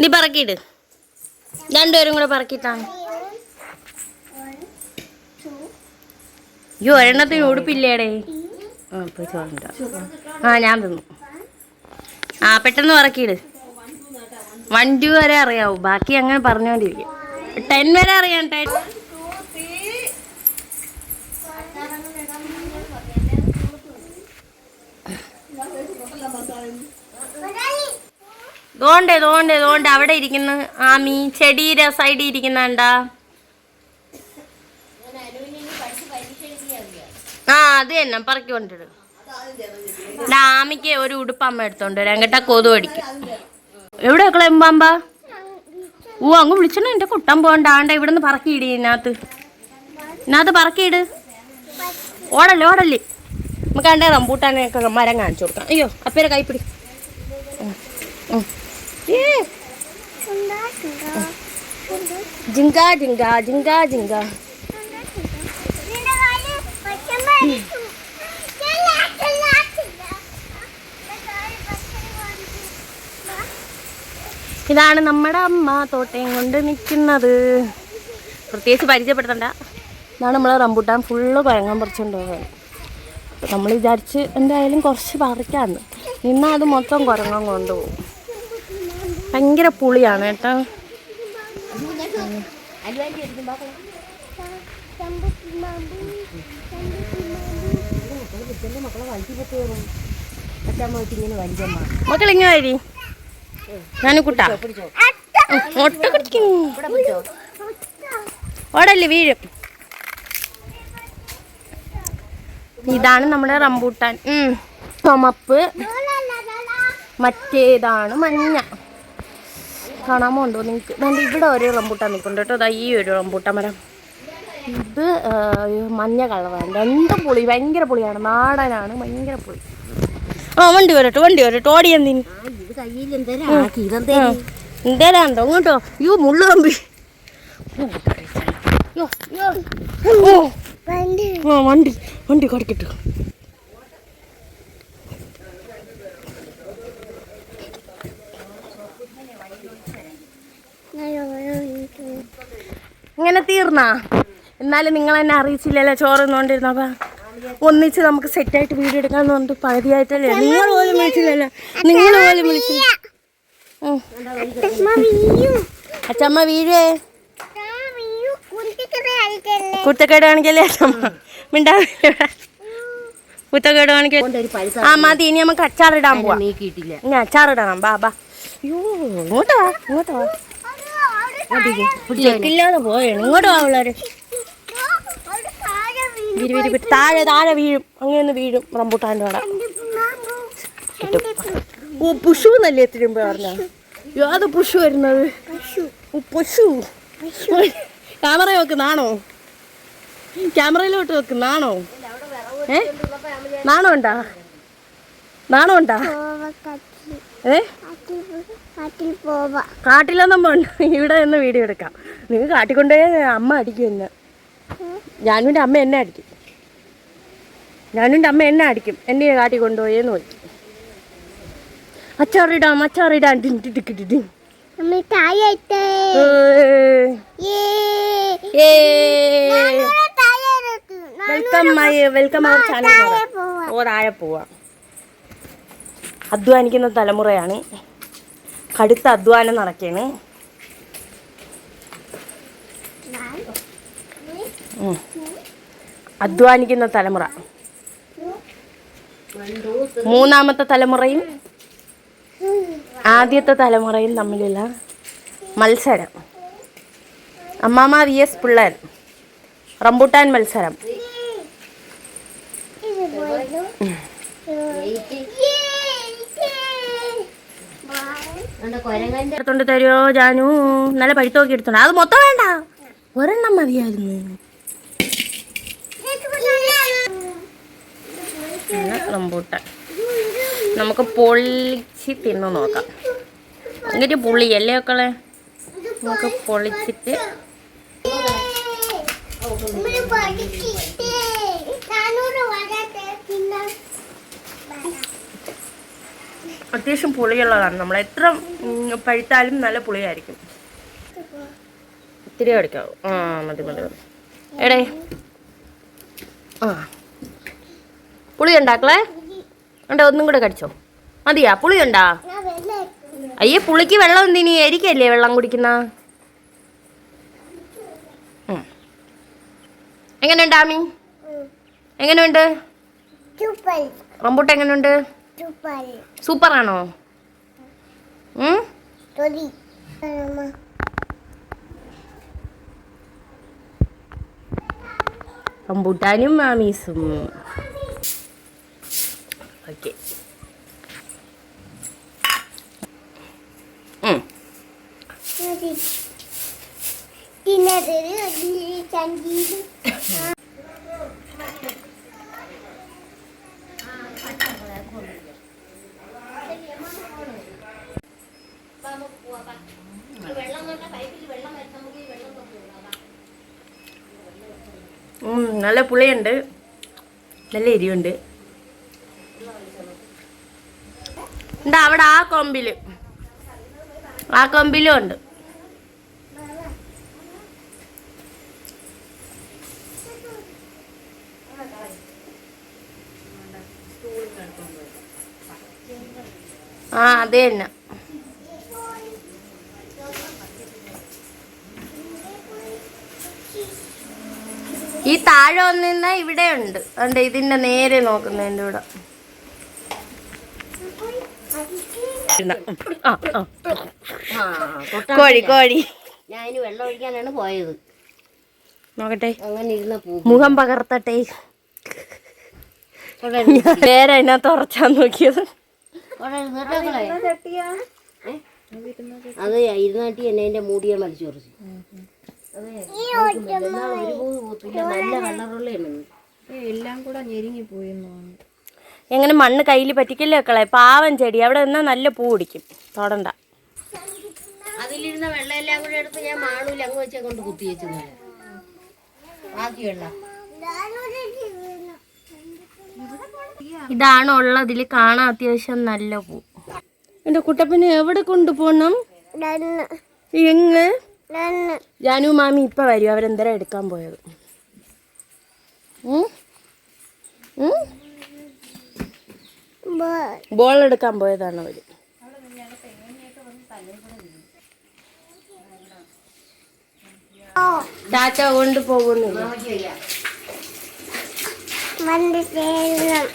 നീ പറക്കിട്ട് രണ്ടുപേരും കൂടെ പറക്കിട്ടാണ് അയ്യോ ഒരെണ്ണത്തിന് ഉടുപ്പില്ലേടേ ആ ആ. ഞാൻ തിന്നു. ആ പെട്ടെന്ന് പറക്കിട് വൺ ടു വരെ അറിയാവൂ. ബാക്കി അങ്ങനെ പറഞ്ഞുകൊണ്ടിരിക്കും ടെൻ വരെ അറിയാം ടെൻ. ദോണ്ടേ ദോണ്ടേ ദോണ്ടേ അവിടെ ഇരിക്കുന്ന. ആമി ചെടിയുടെ സൈഡിൽ ഇരിക്കുന്നുണ്ടാ ആ അത് തന്നെ പറക്കി കൊണ്ടിട്. ആമിക്ക് ഒരു ഉടുപ്പമ്മ എടുത്തോണ്ട് വരാം. കേട്ടാ കൊതു അടിക്കും. എവിടെ വെക്കളെ എമ്പാമ്പ? ഓ അങ്ങ് വിളിച്ചണ എന്റെ കുട്ടം പോകണ്ട. ആണ്ട ഇവിടുന്ന് പറക്കിയിടി ഇതിനകത്ത്. ഇതിനകത്ത് പറക്കിയിട് ഓടല്ലേ ഓടല്ലേ. നമുക്ക് ആണ്ടേ റംബൂട്ടാനൊക്കെ മരം കാണിച്ചു കൊടുക്കാം. അയ്യോ അപ്പേരെ കൈപ്പിടി ജിങ്ക ജിങ്ക ജിങ്ക ജിങ്ക. ഇതാണ് നമ്മുടെ അമ്മ തോട്ടയും കൊണ്ട് നിൽക്കുന്നത് പ്രത്യേകിച്ച് പരിചയപ്പെടുത്തണ്ട. ഇതാണ് നമ്മളെ റംബൂട്ടാൻ ഫുള്ള് പഴങ്ങാൻ പറിച്ചുകൊണ്ട് നമ്മൾ വിചാരിച്ച് എന്തായാലും കുറച്ച് പറിക്കാന്ന്. നിന്നാൽ അത് മൊത്തം കുരങ്ങാൻ കൊണ്ടുപോകും. ഭയങ്കര പുളിയാണ് കേട്ടോ. മക്കളിങ്ങനെ വരി. ഞാൻ കുട്ടാ. ഒട്ട കുടിക്കും. ഓടല്ലേ വീഴും. ഇതാണ് നമ്മുടെ റംബൂട്ടാൻ. ചുമപ്പ്. മറ്റേതാണ് മഞ്ഞ. കാണാമോ ഉണ്ടോ നിങ്ങൾക്ക് ദാണ്ട് ഇവിടെ ഒരു റംബൂട്ടാൻ നിൽക്കുന്നുണ്ട് കേട്ടോ. അതാ ഈ ഒരു റംബൂട്ടാൻ മരം. ഇത് മഞ്ഞ കളറാണ്. രണ്ടും പുളി ഭയങ്കര പുളിയാണ്. നാടനാണ് ഭയങ്കര പുളി. ആ വണ്ടി വരട്ടെ വണ്ടി വരട്ടെ. ഓടി എന്തിന് എന്തേലാണ്ടോ ഇങ്ങോട്ടോ. അയ്യോ മുള്ളു കമ്പി. വണ്ടി വണ്ടി കടിക്കട്ടു. ഇങ്ങനെ തീർന്നാ? എന്നാലും നിങ്ങൾ എന്നെ അറിയിച്ചില്ലല്ലോ ചോറ് തിന്നുകൊണ്ടിരുന്നപ്പോ ഒന്നിച്ച് നമുക്ക് സെറ്റായിട്ട് വീഡിയോ എടുക്കാന്ന് പറഞ്ഞിട്ട് പകുതിയായിട്ടല്ലേ? നിങ്ങൾ പോലും വിളിച്ചില്ലല്ലോ. നിങ്ങൾ പോലും വിളിച്ചില്ല. അച്ചമ്മ വീഴേ. കുത്തക്കേട് കാണിക്കല്ലേ? അച്ചമ്മ? മിണ്ടാവില്ല കുത്തക്കേട് കാണിക്കല്ലേ? ആ മതി ഇനി നമുക്ക് അച്ചാറിടാൻ പോവാം. ഞാൻ ഇനി അച്ചാറിടണം ബാ ബാ. അയ്യോ ഇങ്ങോട്ട് ഇങ്ങോട്ട് ചെക്കില്ലാതെ പോയാണ് ഇങ്ങോട്ട് വാ പിള്ളേര്. വിരി വിരി വിട്ട് താഴെ താഴെ വീഴും. അങ്ങനെ വീഴും റംബൂട്ടാന്റെ അവിടെ. കിട്ടും. ഓ പുഷു എന്നല്ലേ തിരുമ്പോ പറഞ്ഞ? യാത് പുഷു വരുന്നത്. പുഷു. ക്യാമറ വെക്കുന്നാണോ ക്യാമറയിലോട്ട് വെക്കുന്നാണോ ഏ? നാണോ ഉണ്ടാ? നാണോ ഉണ്ടാ ഏ? കാട്ടിലൊന്നും പോണ്ട. ഇവിടെ നിന്ന് വീഡിയോ എടുക്കാം. നിങ്ങൾ കാട്ടിക്കൊണ്ടുപോയ അമ്മ അടിക്കും എന്നെ ഞാനുവിന്റെ അമ്മ എന്നെ അടിക്കും. ഞാനുവിന്റെ അമ്മ എന്നെ അടിക്കും. എന്നെ കാട്ടി കൊണ്ടുപോയെന്ന് പോയി അച്ചാറിടാം അച്ചാറിടാം. ഡിൻ. ഏ. വെൽക്കം വെൽക്കം അവർ ചാനൽ ഓ താഴെ പോവാം. അധ്വാനിക്കുന്ന തലമുറയാണ്. കടുത്ത അധ്വാനം നടക്കുകയാണ്. അധ്വാനിക്കുന്ന തലമുറ. മൂന്നാമത്തെ തലമുറയും ആദ്യത്തെ തലമുറയും തമ്മിലുള്ള മത്സരം. അമ്മാമ വി എസ് പിള്ളേർ റംബൂട്ടാൻ മത്സരം. എടുത്തോണ്ട് തരുമോ ജാനു? നല്ല പഴുത്തോക്കി എടുത്തോണ്ട്. അത് മൊത്തം വേണ്ട. ഒരെണ്ണം മതിയായിരുന്നു. റംബൂട്ടാൻ. നമുക്ക് പൊളിച്ച് തിന്നു നോക്കാം. എന്നിട്ട് പുളി അല്ലേ മക്കളെ നമുക്ക് പൊളിച്ചിട്ട് അത്യാവശ്യം പുളിയുള്ളതാണ്. നമ്മൾ എത്ര പഴുത്താലും നല്ല പുളിയായിരിക്കും. ഇത്തിരി കടിക്കാവും ആ മതി മതി മതി. എടേ. ആ. പുളി ഉണ്ടാക്കളേ ഉണ്ടോ ഒന്നും കൂടെ കടിച്ചോ? മതിയാ പുളി ഉണ്ടാ അയ്യേ പുളിക്ക് വെള്ളം എന്തിനി എരിക്കല്ലേ വെള്ളം കുടിക്കുന്ന. എങ്ങനെയുണ്ട് ആമി? എങ്ങനെയുണ്ട് റംബൂട്ട് എങ്ങനെയുണ്ട് സൂപ്പറാണോ? ഉം? റംബൂട്ടാനും മാമീസും. ഓക്കെ. നല്ല പുളിയുണ്ട്. നല്ല എരിവുണ്ട്. എന്താ അവിടെ ആ കൊമ്പിൽ? ആ കൊമ്പിലും ഉണ്ട്. ആ അതെ തന്നെ. ഈ താഴെ വന്നിരുന്ന ഇവിടെ ഉണ്ട്. അതുകൊണ്ട് ഇതിന്റെ നേരെ നോക്കുന്നതിന്റെ കൂടെ. ആ, ആ. കോഴി കോഴി. ഞാൻ വെള്ളം ഒഴിക്കാനാണ് പോയത്. നോക്കട്ടെ. അങ്ങനെ ഇരുന്ന മുഖം പകർത്തട്ടെ. നേരെ അതിനകത്ത് ഉറച്ചാൻ നോക്കിയത്. അത് ഇരുന്നാട്ടി എന്നെ അതിന്റെ മൂടിയെ മലിച്ചു കുറച്ച് ഒരു പൂ പൂത്തില്ല നല്ല കളറുള്ളതാണ് എങ്ങനെ മണ്ണ് കയ്യിൽ പറ്റിക്കല്ലേ വെക്കളെ പാവം ചെടി. അവിടെ നിന്നാ നല്ല പൂ പിടിക്കും. തൊടണ്ട. അതിലിരുന്ന വെള്ളം എല്ലാം കൂടെ എടുത്ത് ഞാൻ മാളൂല അങ്ങ് വെച്ചാൽ കൊണ്ട് കുത്തി വെച്ചു ബാക്കി വെള്ളം ഇതാണ് ഉള്ളതിൽ കാണാൻ അത്യാവശ്യം നല്ല പൂ. എന്റെ കുട്ടപ്പനെ എവിടെ കൊണ്ടുപോകണം? എങ്ങ്? ജാനു മാമി ഇപ്പൊ വരും. അവരെന്തരം എടുക്കാൻ പോയത്? ബോൾ. എടുക്കാൻ പോയതാണ് അവർ. ചാച്ച കൊണ്ടുപോകുന്നില്ല വണ്ടി ചേരണം.